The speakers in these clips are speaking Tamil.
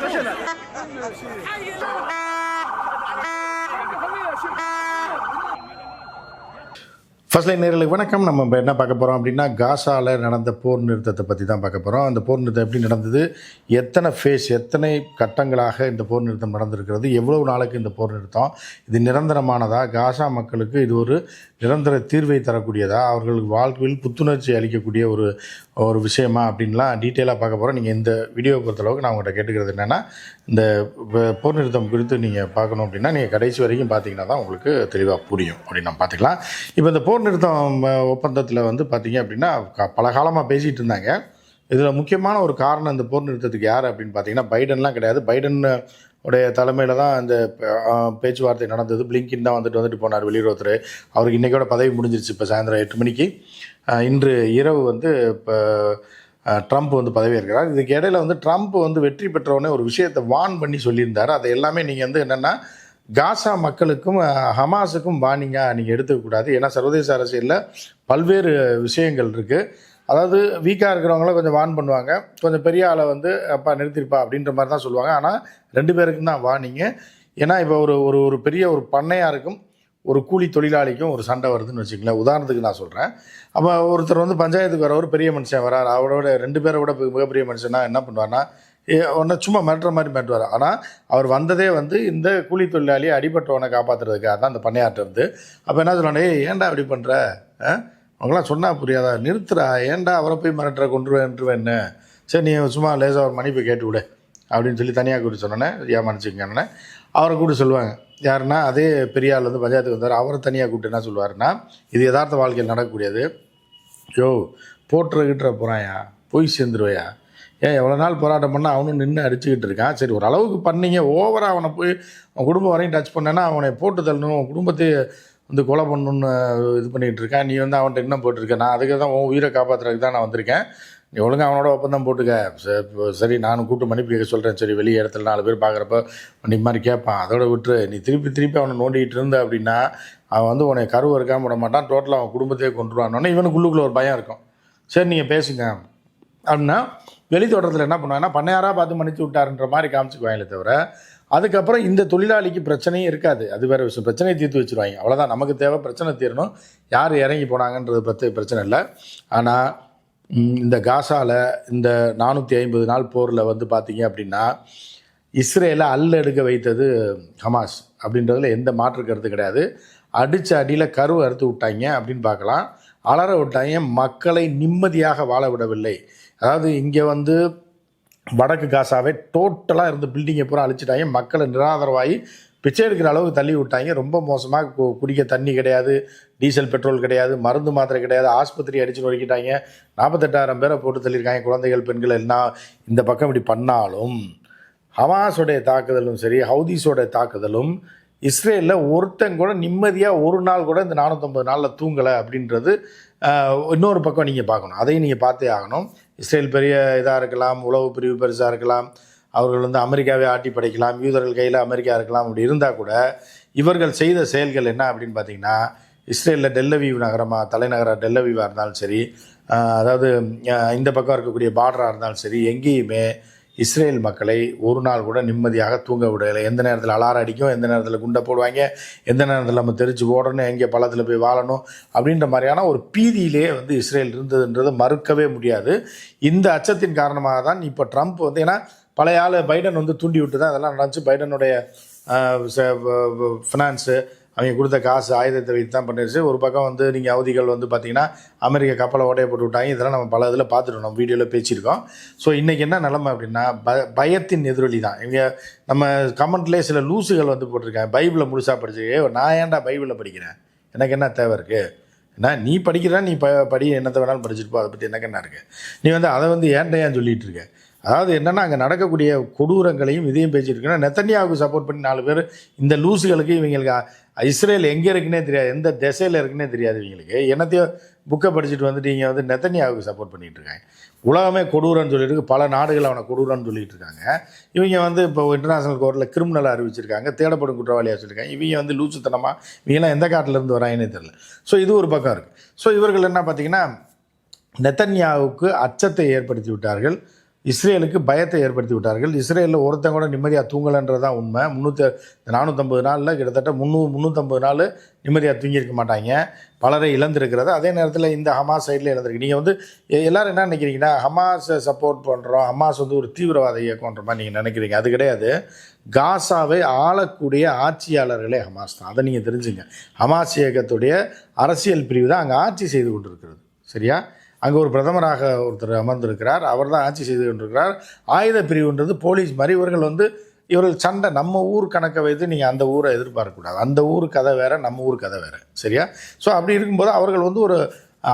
فشلت حي الله ஃபர்ஸ்ட் லைன் நேரில் வணக்கம். நம்ம இப்போ என்ன பார்க்க போகிறோம் அப்படின்னா காசாவில் நடந்த போர் நிறுத்தத்தை பற்றி தான் பார்க்க போகிறோம் அந்த போர் நிறுத்தம் எப்படி நடந்தது? எத்தனை ஃபேஸ் எத்தனை கட்டங்களாக இந்த போர் நிறுத்தம் நடந்திருக்கிறது? எவ்வளவு நாளுக்கு இந்த போர் நிறுத்தம்? இது நிரந்தரமானதா? காசா மக்களுக்கு இது ஒரு நிரந்தர தீர்வை தரக்கூடியதா? அவர்களுக்கு வாழ்க்கையில் புத்துணர்ச்சி அளிக்கக்கூடிய ஒரு ஒரு விஷயமா அப்படின்லாம் டீட்டெயிலாக பார்க்க போகிறோம் நீங்கள் இந்த வீடியோவை பொறுத்தளவுக்கு நான் உங்கள்கிட்ட கேட்டுக்கிறது என்னென்னா இந்த போர் நிறுத்தம் குறித்து நீங்கள் பார்க்கணும் அப்படின்னா நீங்கள் கடைசி வரைக்கும் பார்த்தீங்கன்னா தான் உங்களுக்கு தெளிவாக புரியும். அப்படின்னு நம்ம பார்த்துக்கலாம். இப்போ இந்த போர் போர் நிறுத்தம் ஒப்பந்தத்தில் வந்து பார்த்தீங்க அப்படின்னா பல காலமாக பேசிகிட்டு இருந்தாங்க. இதில் முக்கியமான ஒரு காரணம் இந்த போர் நிறுத்தத்துக்கு யார் அப்படின்னு பார்த்தீங்கன்னா பைடன்லாம் கிடையாது. பைடன் உடைய தலைமையில் தான் இந்த பேச்சுவார்த்தை நடந்தது. பிளிங்கின் தான் வந்துட்டு வந்துட்டு போனார் வெளியுறவுத்துறை. அவருக்கு இன்றைக்கோட பதவி முடிஞ்சிருச்சு இப்போ சாயந்தரம் எட்டு மணிக்கு. இன்று இரவு வந்து இப்போ ட்ரம்ப் வந்து பதவியேற்கிறார். இதுக்கு இடையில வந்து ட்ரம்ப் வந்து வெற்றி பெற்றவொடனே ஒரு விஷயத்தை வான் பண்ணி சொல்லியிருந்தார். அதை எல்லாமே நீங்கள் வந்து என்னென்னா காசா மக்களுக்கும் ஹமாஸுக்கும் வார்னிங்காக நீங்கள் எடுத்துக்கக்கூடாது ஏன்னா சர்வதேச அரசியலில் பல்வேறு விஷயங்கள் இருக்குது அதாவது வீக்காக இருக்கிறவங்கள கொஞ்சம் வார்ன் பண்ணுவாங்க. கொஞ்சம் பெரிய ஆளை வந்து அப்பா நிறுத்திருப்பா அப்படின்ற மாதிரி தான் சொல்லுவாங்க. ஆனால் ரெண்டு பேருக்கும் தான் வார்னிங்கு ஏன்னா இப்போ ஒரு ஒரு ஒரு பெரிய ஒரு பண்ணையாருக்கும் ஒரு கூலி தொழிலாளிக்கும் ஒரு சண்டை வருதுன்னு வச்சுக்கங்களேன். உதாரணத்துக்கு நான் சொல்கிறேன் அப்போ ஒருத்தர் வந்து பஞ்சாயத்துக்கு வரவர் பெரிய மனுஷன் வரார். அவரோட ரெண்டு பேரை விட மிகப்பெரிய மனுஷனா என்ன பண்ணுவார்னா ஒன்றை சும்மா மிரட்டுற மாதிரி மிரட்டுவார். ஆனால் அவர் வந்ததே வந்து இந்த கூலி தொழிலாளியை அடிபட்டவனை காப்பாற்றுறதுக்காக தான் அந்த பண்ணையாற்ற இருந்து அப்போ என்ன சொல்லுவாங்க ஏன்டா அப்படி பண்ணுற அவங்களாம் சொன்னால் புரியாதா? நிறுத்துறா ஏன்டா அவரை போய் மிரட்டுற கொண்டுருவேன்ட்டுருவேன் என்ன சரி நீ சும்மா லேசாக ஒரு மன்னிப்பு கேட்டு விடு. அப்படின்னு சொல்லி தனியாக கூட்டி சொன்னோன்னே ஏன் மன்னிச்சுக்கங்கன்னு அவரை கூட சொல்லுவாங்க யாருன்னா அதே பெரிய வந்து பஞ்சாயத்துக்கு வந்தார். அவரை தனியாக கூப்பிட்டு என்ன சொல்லுவாருன்னா இது யதார்த்த வாழ்க்கையில் நடக்கக்கூடியது. யோ போட்டுற போகிறாயா போய் சேர்ந்துருவையா? ஏன் எவ்வளோ நாள் போராட்டம் பண்ணால் அவனும் நின்று அடிச்சுக்கிட்டு இருக்கான். சரி ஒரு அளவுக்கு பண்ணீங்க. ஓவராக அவனை போய் அவன் குடும்பம் வரையும் டச் பண்ணேன்னா அவனை போட்டு தள்ளணும். குடும்பத்தையே வந்து கொலை பண்ணணும்னு இது பண்ணிகிட்டு இருக்கான் நீ வந்து அவன்கிட்ட என்ன போட்டிருக்க நான் அதுக்கு தான் உன் உயிரை காப்பாற்றுறதுக்கு தான் நான் வந்திருக்கேன். நீ ஒழுங்கா அவனோட ஒப்பந்தம் போட்டுக்க. சரி, சரி நானும் கூட்டு மன்னிப்பு கேட்க சொல்கிறேன் சரி வெளியே இடத்துல நாலு பேர் பார்க்குறப்ப நீ மாதிரி கேட்பான். அதோட விட்டுரு. நீ திருப்பி திருப்பி அவனை நோண்டிக்கிட்டு இருந்த அப்படின்னா அவன் வந்து உன்னை கருவு இருக்காம விட மாட்டான். டோட்டலாக அவன் குடும்பத்தையே கொண்டுருவானோடனே இவனுக்குள்ளுக்குள்ள ஒரு பயம் இருக்கும். சரி நீங்கள் பேசுங்க. அப்படின்னா வெளி தோட்டத்தில் என்ன பண்ணுவாங்கன்னா பண்ணையாராக பார்த்து மன்னிச்சு விட்டாருன்ற மாதிரி காமிச்சுக்குவாங்களே தவிர அதுக்கப்புறம் இந்த தொழிலாளிக்கு பிரச்சனையும் இருக்காது. அது வேறு விஷயம். பிரச்சனையை தீர்த்து வச்சுருவாங்க. அவ்வளோதான் நமக்கு தேவை பிரச்சனை தீரணும். யார் இறங்கி போனாங்கன்றது பற்றி பிரச்சனை இல்லை. ஆனால் இந்த காசாவில் இந்த நானூற்றி ஐம்பது நாள் போரில் வந்து பார்த்தீங்க அப்படின்னா இஸ்ரேலை அல்ல எடுக்க வைத்தது ஹமாஸ் அப்படின்றதுல எந்த மாற்று கருத்து கிடையாது. அடித்த அடியில் கருவை அறுத்து விட்டாங்க அப்படின்னு பார்க்கலாம். அலற விட்டாங்க. மக்களை நிம்மதியாக வாழ விடவில்லை. அதாவது இங்கே வந்து வடக்கு காசாவே டோட்டலாக இருந்த பில்டிங்கை பூரா அழிச்சிட்டாங்க. மக்களை நிராதரவாகி பிச்சை எடுக்கிற அளவுக்கு தள்ளி விட்டாங்க. ரொம்ப மோசமாக கு- குடிக்க தண்ணி கிடையாது. டீசல் பெட்ரோல் கிடையாது. மருந்து மாத்திரை கிடையாது. ஆஸ்பத்திரி அடிச்சு நொறுக்கிட்டாங்க. நாற்பத்தெட்டாயிரம் பேரை போட்டு தள்ளியிருக்காங்க குழந்தைகள் பெண்கள் எல்லாம். இந்த பக்கம் இப்படி பண்ணாலும் ஹமாஸோடைய தாக்குதலும் சரி ஹவுதீஸோடைய தாக்குதலும் இஸ்ரேலில் ஒருத்தன் கூட நிம்மதியாக ஒரு நாள் கூட இந்த நானூற்றம்பது நாளில் தூங்கலை அப்படின்றது இன்னொரு பக்கம் நீங்கள் பார்க்கணும். அதையும் நீங்கள் பார்த்தே ஆகணும். இஸ்ரேல் பெரிய இதாக இருக்கலாம் உளவு பிரிவு பெருசாக இருக்கலாம் அவர்கள் வந்து அமெரிக்காவே ஆட்டி படைக்கலாம் யூதர்கள் கையில் அமெரிக்கா இருக்கலாம் அப்படி இருந்தால் கூட இவர்கள் செய்த செயல்கள் என்ன அப்படின்னு பார்த்தீங்கன்னா இஸ்ரேலில் டெல்லவீவ் நகரமாக தலைநகராக டெல்லவீவாக இருந்தாலும் சரி அதாவது இந்த பக்கம் இருக்கக்கூடிய பார்டராக இருந்தாலும் சரி எங்கேயுமே இஸ்ரேல் மக்களை ஒரு நாள் கூட நிம்மதியாக தூங்க விடலை. எந்த நேரத்தில் அலாரம் அடிக்கும் எந்த நேரத்தில் குண்டை போடுவாங்க எந்த நேரத்தில் நம்ம தெரிச்சு ஓடணும் எங்கே பள்ளத்தில் போய் வாழணும் அப்படின்ற மாதிரியான ஒரு பீதியிலே வந்து இஸ்ரேல் இருந்ததுன்றதை மறுக்கவே முடியாது. இந்த அச்சத்தின் காரணமாக தான் இப்போ ட்ரம்ப் வந்து ஏன்னா பழைய ஆள் பைடன் வந்து தூண்டி விட்டு தான் அதெல்லாம் நடந்துச்சு. பைடனுடைய ஃபினான்ஸு அவங்க கொடுத்த காசு ஆயுதத்தை வைத்து தான் பண்ணிருச்சு. ஒரு பக்கம் வந்து நீங்கள் அவதிகள் வந்து பார்த்தீங்கன்னா அமெரிக்க கப்பலை ஓட்டைய போட்டு விட்டாங்க. இதெல்லாம் நம்ம பல இதில் பார்த்துட்டோம். நம்ம வீடியோவில் பேசியிருக்கோம். ஸோ இன்றைக்கி என்ன நிலமை அப்படின்னா ப பயத்தின் எதிரொலி தான். இவங்க நம்ம கமெண்ட்லேயே சில லூசுகள் வந்து போட்டிருக்காங்க. பைபிளை முழுசாக படிச்சு நான் ஏன்டா பைபிளை படிக்கிறேன்? எனக்கு என்ன தேவை இருக்குது என்ன நீ படிக்கிறா? நீ ப படி என்னத்தை வேணாலும் படிச்சுட்டு போ. அதை பற்றி எனக்கு என்ன இருக்குது நீ வந்து அதை வந்து ஏன்டா ஏன் சொல்லிட்டு இருக்க? அதாவது என்னென்னா அங்கே நடக்கக்கூடிய கொடூரங்களையும் இதையும் பேசியிருக்கணும் நெத்தன்யாவுக்கு சப்போர்ட் பண்ணி நாலு பேர் இந்த லூசுகளுக்கு இவங்களுக்கு இஸ்ரேல் எங்கே இருக்குன்னே தெரியாது எந்த திசையில் இருக்குன்னே தெரியாது இவங்களுக்கு. என்னத்தையும் புக்கை படிச்சுட்டு வந்துட்டு இங்கே வந்து நெத்தன்யாவுக்கு சப்போர்ட் பண்ணிகிட்டு இருக்காங்க. உலகமே கொடூரம்னு சொல்லிட்டு பல நாடுகள் அவனை கொடூரம்னு சொல்லிட்டு இருக்காங்க. இவங்க வந்து இப்போ இன்டர்நேஷனல் கோர்ட்டில் கிரிமினலாக அறிவிச்சிருக்காங்க தேடப்படும் குற்றவாளியாக சொல்லியிருக்காங்க இவங்க வந்து லூசுத்தனமாக இவங்கெல்லாம் எந்த காட்டிலேருந்து வராங்கன்னே தெரியல. ஸோ இது ஒரு பக்கம் இருக்குது ஸோ இவர்கள் என்ன பார்த்தீங்கன்னா நெத்தன்யாவுக்கு அச்சத்தை ஏற்படுத்தி விட்டார்கள். இஸ்ரேலுக்கு பயத்தை ஏற்படுத்தி விட்டார்கள். இஸ்ரேலில் ஒருத்தன் கூட நிம்மதியாக தூங்கலைன்றது தான் உண்மை. முந்நூற்றி நானூற்றம்பது நாளில் கிட்டத்தட்ட முந்நூறு முந்நூற்றம்பது நாள் நிம்மதியாக தூங்கியிருக்க மாட்டாங்க. பலரை இழந்திருக்கிறது. அதே நேரத்தில் இந்த ஹமாஸ் சைடில் இழந்திருக்கு. நீங்கள் வந்து எ- என்ன நினைக்கிறீங்கன்னா ஹமாஸை சப்போர்ட் பண்ணுறோம் ஹமாஸ் வந்து ஒரு தீவிரவாத இயக்கம்ன்ற மாதிரி நீங்கள் நினைக்கிறீங்க. அது கிடையாது. காசாவை ஆளக்கூடிய ஆட்சியாளர்களே ஹமாஸ் தான். அதை நீங்கள் தெரிஞ்சுங்க. ஹமாஸ் இயக்கத்துடைய அரசியல் பிரிவு தான் அங்கே ஆட்சி செய்து கொண்டிருக்கிறது. சரியா? அங்கே ஒரு பிரதமராக ஒருத்தர் அமர்ந்திருக்கிறார். அவர் தான் ஆட்சி செய்து கொண்டிருக்கிறார். ஆயுத பிரிவுன்றது போலீஸ் மாதிரி இவர்கள் வந்து இவர்கள் சண்டை நம்ம ஊர் கணக்கை வைத்து நீங்கள் அந்த ஊரை எதிர்பார்க்கக்கூடாது அந்த ஊர் கதை வேறு நம்ம ஊர் கதை வேறு. சரியா? ஸோ அப்படி இருக்கும்போது அவர்கள் வந்து ஒரு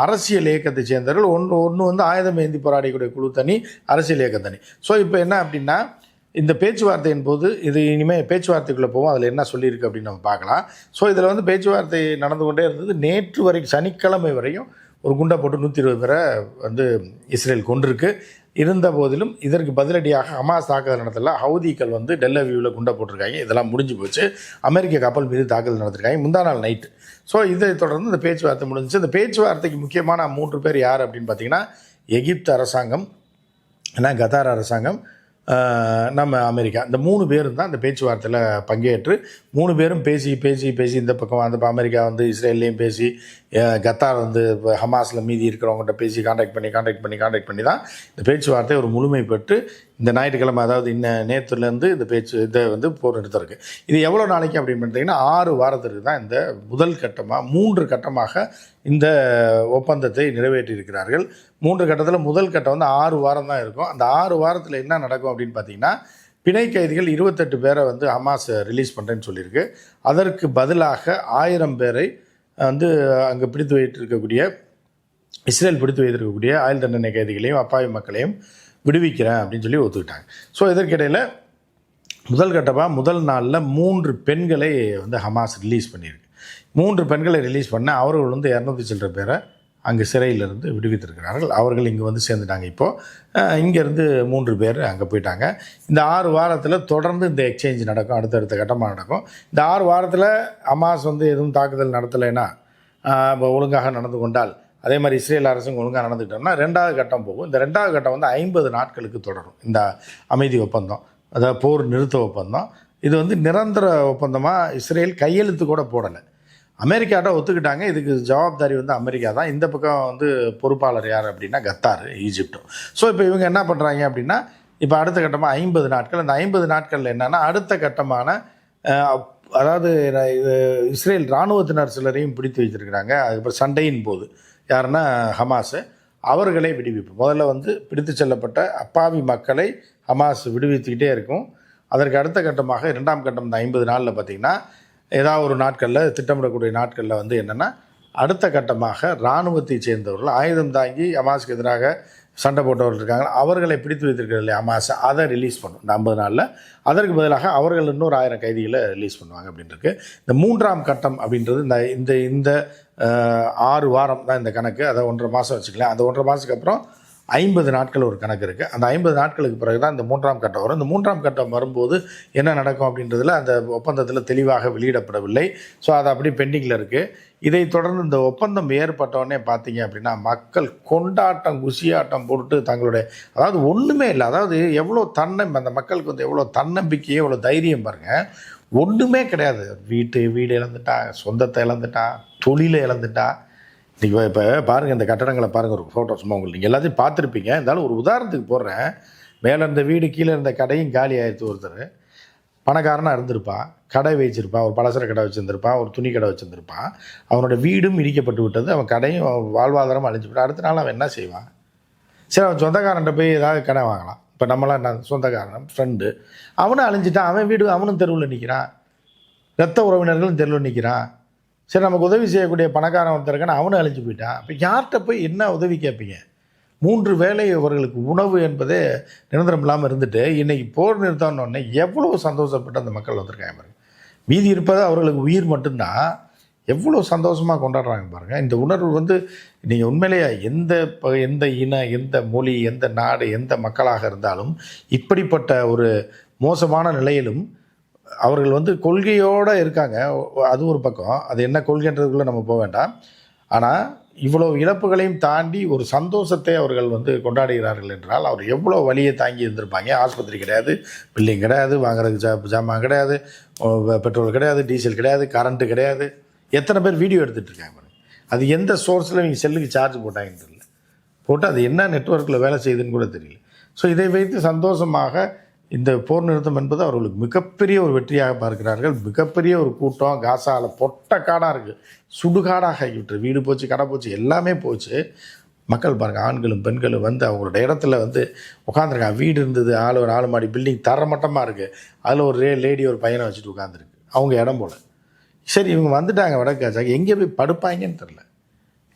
அரசியல் இயக்கத்தை சேர்ந்தவர்கள். ஒன்று ஒன்று வந்து ஆயுதம் ஏந்தி போராடக்கூடிய குழு தனி அரசியல் இயக்கம் தனி. ஸோ இப்போ என்ன அப்படின்னா இந்த பேச்சுவார்த்தையின் போது இது இனிமேல் பேச்சுவார்த்தைக்குள்ளே போவோம். அதில் என்ன சொல்லியிருக்கு அப்படின்னு நம்ம பார்க்கலாம். ஸோ இதில் வந்து பேச்சுவார்த்தை நடந்து கொண்டே இருந்தது நேற்று வரைக்கும் சனிக்கிழமை வரையும் ஒரு குண்டை போட்டு நூற்றி இருபது பேரை வந்து இஸ்ரேல் கொண்டிருக்கு இருந்த போதிலும் இதற்கு பதிலடியாக ஹமாஸ் தாக்குதல் நடத்தல ஹவுதிகள் வந்து டெல்லவியூவில் குண்டை போட்டிருக்காங்க. இதெல்லாம் முடிஞ்சு போச்சு. அமெரிக்க கப்பல் மீது தாக்குதல் நடத்திருக்காங்க. முந்தா நாள் நைட்டு ஸோ இதை தொடர்ந்து இந்த பேச்சுவார்த்தை முடிஞ்சிச்சு. இந்த பேச்சுவார்த்தைக்கு முக்கியமான மூன்று பேர் யார் அப்படின்னு பார்த்தீங்கன்னா எகிப்து அரசாங்கம் ஏன்னா கத்தார் அரசாங்கம் நம்ம அமெரிக்கா. இந்த மூணு பேரும் தான் இந்த பேச்சுவார்த்தையில் பங்கேற்று மூணு பேரும் பேசி பேசி பேசி இந்த பக்கம் அந்த அமெரிக்கா வந்து இஸ்ரேல்லையும் பேசி கத்தார் வந்து இப்போ ஹமாஸில் மீதி இருக்கிறவங்ககிட்ட பேசி காண்டாக்ட் பண்ணி காண்டாக்ட் பண்ணி காண்டாக்ட் பண்ணி தான் இந்த பேச்சுவார்த்தை ஒரு முழுமை பெற்று இந்த ஞாயிற்றுக்கிழமை அதாவது இன்ன நேற்றுலேருந்து இந்த பேச்சு இதை வந்து போர் எடுத்திருக்கு இது எவ்வளோ நாளைக்கு அப்படின்னு பார்த்தீங்கன்னா ஆறு வாரத்திற்கு தான் இந்த முதல் கட்டமாக மூன்று கட்டமாக இந்த ஒப்பந்தத்தை நிறைவேற்றி இருக்கிறார்கள் மூன்று கட்டத்தில் முதல் கட்டம் வந்து ஆறு வாரம் தான் இருக்கும். அந்த ஆறு வாரத்தில் என்ன நடக்கும் அப்படின்னு பார்த்தீங்கன்னா பிணை கைதிகள் இருபத்தெட்டு பேரை வந்து ஹமாஸ் ரிலீஸ் பண்ணுறேன்னு சொல்லியிருக்கு. அதற்கு பதிலாக ஆயிரம் பேரை வந்து அங்கே பிடித்து வைத்திருக்கக்கூடிய இஸ்ரேல் பிடித்து வைத்திருக்கக்கூடிய ஆயுள் தண்டனை கைதிகளையும் அப்பாவி மக்களையும் விடுவிக்கிறேன் அப்படின்னு சொல்லி ஒத்துக்கிட்டாங்க. ஸோ இதற்கிடையில் முதல் கட்டமாக முதல் நாளில் மூன்று பெண்களை வந்து ஹமாஸ் ரிலீஸ் பண்ணியிருக்கு. மூன்று பெண்களை ரிலீஸ் பண்ண அவர்கள் வந்து இரநூத்தி சில்லற பேரை அங்கே சிறையிலிருந்து விடுவித்திருக்கிறார்கள். அவர்கள் இங்கே வந்து சேர்ந்துட்டாங்க. இப்போது இங்கேருந்து மூன்று பேர் அங்கே போயிட்டாங்க. இந்த ஆறு வாரத்தில் தொடர்ந்து இந்த எக்ஸ்சேஞ்ச் நடக்கும். அடுத்தடுத்த கட்டமாக நடக்கும். இந்த ஆறு வாரத்தில் அமாஸ் வந்து எதுவும் தாக்குதல் நடத்தலைன்னா இப்போ ஒழுங்காக நடந்து கொண்டால் அதே மாதிரி இஸ்ரேல் அரசும் ஒழுங்காக நடந்துக்கிட்டோம்னா ரெண்டாவது கட்டம் போகும். இந்த ரெண்டாவது கட்டம் வந்து ஐம்பது நாட்களுக்கு தொடரும். இந்த அமைதி ஒப்பந்தம் அதாவது போர் நிறுத்த ஒப்பந்தம். இது வந்து நிரந்தர ஒப்பந்தமாக இஸ்ரேல் கையெழுத்து கூட போடலை. அமெரிக்காட்ட ஒத்துக்கிட்டாங்க. இதுக்கு ஜவாப்தாரி வந்து அமெரிக்கா தான். இந்த பக்கம் வந்து பொறுப்பாளர் யார் அப்படின்னா கத்தார் ஈஜிப்டும். ஸோ இப்போ இவங்க என்ன பண்ணுறாங்க அப்படின்னா இப்போ அடுத்த கட்டமாக ஐம்பது நாட்கள். அந்த ஐம்பது நாட்களில் என்னென்னா அடுத்த கட்டமான அதாவது இது இஸ்ரேல் இராணுவத்தினர் சிலரையும் பிடித்து வைத்திருக்கிறாங்க. அதுக்கப்புறம் சண்டையின் போது யாருன்னா ஹமாஸு அவர்களை விடுவிப்பு முதல்ல வந்து பிடித்து செல்லப்பட்ட அப்பாவி மக்களை ஹமாஸ் விடுவித்துக்கிட்டே இருக்கும். அதற்கு அடுத்த கட்டமாக இரண்டாம் கட்டம் இந்த ஐம்பது நாளில் பார்த்திங்கன்னா ஏதாவது ஒரு நாட்களில் திட்டமிடக்கூடிய நாட்களில் வந்து என்னென்னா அடுத்த கட்டமாக இராணுவத்தை சேர்ந்தவர்கள் ஆயுதம் தாங்கி அமாஸ்க்கு எதிராக சண்டை போட்டவர்கள் இருக்காங்க. அவர்களை பிடித்து வைத்திருக்கிறது இல்லையா ஹமாஸ்? அதை ரிலீஸ் பண்ணும் இந்த ஐம்பது நாளில். அதற்கு பதிலாக அவர்கள் இன்னொரு ஆயிரம் கைதிகளை ரிலீஸ் பண்ணுவாங்க அப்படின்ட்டு இந்த மூன்றாம் கட்டம் அப்படின்றது இந்த இந்த இந்த ஆறு வாரம் தான் இந்த கணக்கு. அதை ஒன்றரை மாதம் வச்சுக்கலாம் அந்த ஒன்றரை மாதத்துக்கு அப்புறம் ஐம்பது நாட்கள் ஒரு கணக்கு இருக்குது அந்த ஐம்பது நாட்களுக்கு பிறகு தான் இந்த மூன்றாம் கட்டம் வரும். இந்த மூன்றாம் கட்டம் வரும்போது என்ன நடக்கும் அப்படின்றதுல அந்த ஒப்பந்தத்தில் தெளிவாக வெளியிடப்படவில்லை. ஸோ அது அப்படி பெண்டிங்கில் இருக்குது இதை தொடர்ந்து இந்த ஒப்பந்தம் ஏற்பட்டவுடனே பார்த்தீங்க அப்படின்னா மக்கள் கொண்டாட்டம் குசியாட்டம் போட்டு தங்களுடைய அதாவது ஒன்றுமே இல்லை. அதாவது எவ்வளோ தன்னம் அந்த மக்களுக்கு வந்து எவ்வளோ தன்னம்பிக்கையே எவ்வளோ தைரியம் பாருங்கள் ஒன்றுமே கிடையாது. வீட்டு வீடு இழந்துட்டா சொந்தத்தை இழந்துட்டா தொழிலை இழந்துட்டா இன்றைக்கி இப்போ பாருங்கள் இந்த கட்டடங்களை பாருங்கள் ஒரு ஃபோட்டோ சும்மா உங்களுக்கு. நீங்கள் எல்லாத்தையும் பார்த்துருப்பீங்க. இருந்தாலும் ஒரு உதாரணத்துக்கு போடுறேன். மேலே இருந்த வீடு கீழே இருந்த கடையும் காலி ஆயிடுச்சு ஒருத்தர். பணக்காரனாக இருந்திருப்பான் கடை வச்சிருப்பான் ஒரு பலசர கடை வச்சுருந்துருப்பான் ஒரு துணி கடை வச்சுருந்துருப்பான். அவனோட வீடும் இடிக்கப்பட்டு விட்டது. அவன் கடையும் அவன் வாழ்வாதாரம் அழிஞ்சு விட்டான் அடுத்த நாள் அவன் என்ன செய்வான்? சரி அவன் சொந்தக்காரன்ட்ட போய் ஏதாவது கடை வாங்கலாம். இப்போ நம்மளாம் என்ன சொந்தக்காரன் ஃப்ரெண்டு அவனும் அழிஞ்சிட்டான். அவன் வீடு அவனும் தெருவில் நிற்கிறான் ரத்த உறவினர்களும் தெருவில் நிற்கிறான் சரி நமக்கு உதவி செய்யக்கூடிய பணக்காரன் ஒருத்தர் இருக்கான அவனும் அழிஞ்சு போயிட்டான். இப்போ யார்கிட்ட போய் என்ன உதவி கேட்பீங்க? மூன்று வேலை அவர்களுக்கு உணவு என்பதே நிரந்தரம் இல்லாமல் இருந்துட்டு இன்றைக்கி போர் நிறுத்தம்னு எவ்வளோ சந்தோஷப்பட்டு அந்த மக்கள் வந்திருக்காங்க பாருங்கள் மீதி இருப்பது அவர்களுக்கு உயிர் மட்டும்தான் எவ்வளோ சந்தோஷமாக கொண்டாடுறாங்க பாருங்கள் இந்த உணர்வு வந்து நீங்கள் உண்மையிலேயே எந்த ப- எந்த இன எந்த மொழி எந்த நாடு எந்த மக்களாக இருந்தாலும் இப்படிப்பட்ட ஒரு மோசமான நிலையிலும் அவர்கள் வந்து கொள்கையோடு இருக்காங்க. அது ஒரு பக்கம். அது என்ன கொள்கைன்றதுக்குள்ளே நம்ம போக வேண்டாம். ஆனால் இவ்வளோ இழப்புகளையும் தாண்டி ஒரு சந்தோஷத்தை அவர்கள் வந்து கொண்டாடுகிறார்கள் என்றால் அவர் எவ்வளோ வழியை தாங்கி இருந்திருப்பாங்க. ஆஸ்பத்திரி கிடையாது பில்டிங் கிடையாது வாங்குறதுக்கு ஜா ஜாமான் கிடையாது பெட்ரோல் கிடையாது டீசல் கிடையாது கரண்ட்டு கிடையாது. எத்தனை பேர் வீடியோ எடுத்துகிட்டு இருக்காங்க அது எந்த சோர்ஸில் இவங்க செல்லுக்கு சார்ஜ் போட்டாங்கன்னு தெரியல. போட்டு அது என்ன நெட்வொர்க்கில் வேலை செய்யுதுன்னு கூட தெரியல. ஸோ இதை வைத்து சந்தோஷமாக இந்த போர் நிறுத்தம் என்பது அவர்களுக்கு மிகப்பெரிய ஒரு வெற்றியாக பார்க்கிறார்கள். மிகப்பெரிய ஒரு கூட்டம் காசாவில் பொட்ட காடாக இருக்குது சுடுகாடாக ஆகிவிட்டு வீடு போச்சு கடை போச்சு எல்லாமே போச்சு. மக்கள் பாருங்கள் ஆண்களும் பெண்களும் வந்து அவங்களோட இடத்துல வந்து உட்காந்துருக்காங்க வீடு இருந்தது ஆள் ஒரு ஆள் மாடி பில்டிங் தரமட்டமாக இருக்குது அதில் ஒரு ரே லேடி ஒரு பையனை வச்சுட்டு உட்காந்துருக்கு அவங்க இடம் போல். சரி இவங்க வந்துட்டாங்க வடக்காச்சாக்கு எங்கே போய் படுப்பாங்கன்னு தெரில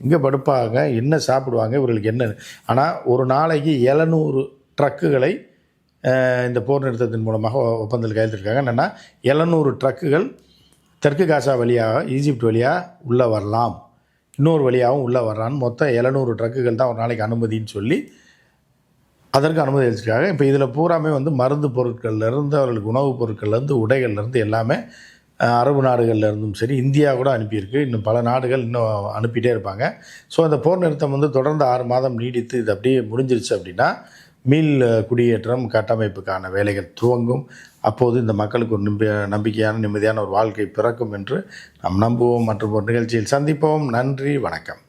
எங்கே படுப்பாங்க என்ன சாப்பிடுவாங்க இவர்களுக்கு என்ன? ஆனால் ஒரு நாளைக்கு எழுநூறு ட்ரக்குகளை இந்த போர் நிறுத்தத்தின் மூலமாக ஒ- ஒப்பந்தத்தில் கையெழுத்திருக்காங்க என்னென்னா எழுநூறு ட்ரக்குகள் தெற்கு காசா வழியாக ஈஜிப்ட் வழியாக உள்ளே வரலாம். இன்னொரு வழியாகவும் உள்ளே வர்றான்னு மொத்தம் எழுநூறு ட்ரக்குகள் தான் ஒரு நாளைக்கு அனுமதின்னு சொல்லி அதற்கு அனுமதி அளிச்சிருக்காங்க. இப்போ இதில் பூராமே வந்து மருந்து பொருட்கள்லேருந்து அவர்களுக்கு உணவுப் பொருட்கள்லேருந்து உடைகள்லேருந்து எல்லாமே அரபு நாடுகள்லேருந்தும் சரி இந்தியா கூட அனுப்பியிருக்கு. இன்னும் பல நாடுகள் இன்னும் அனுப்பிட்டே இருப்பாங்க. ஸோ அந்த போர் நிறுத்தம் வந்து தொடர்ந்து ஆறு மாதம் நீடித்து இது அப்படியே முடிஞ்சிருச்சு அப்படின்னா மீள் குடியேற்றம் கட்டமைப்புக்கான வேலைகள் துவங்கும். அப்போது இந்த மக்களுக்கு ஒரு நிம்ப நம்பிக்கையான நிம்மதியான ஒரு வாழ்க்கை பிறக்கும் என்று நாம் நம்புவோம். மற்றும் ஒரு நிகழ்ச்சியில் சந்திப்போம். நன்றி வணக்கம்.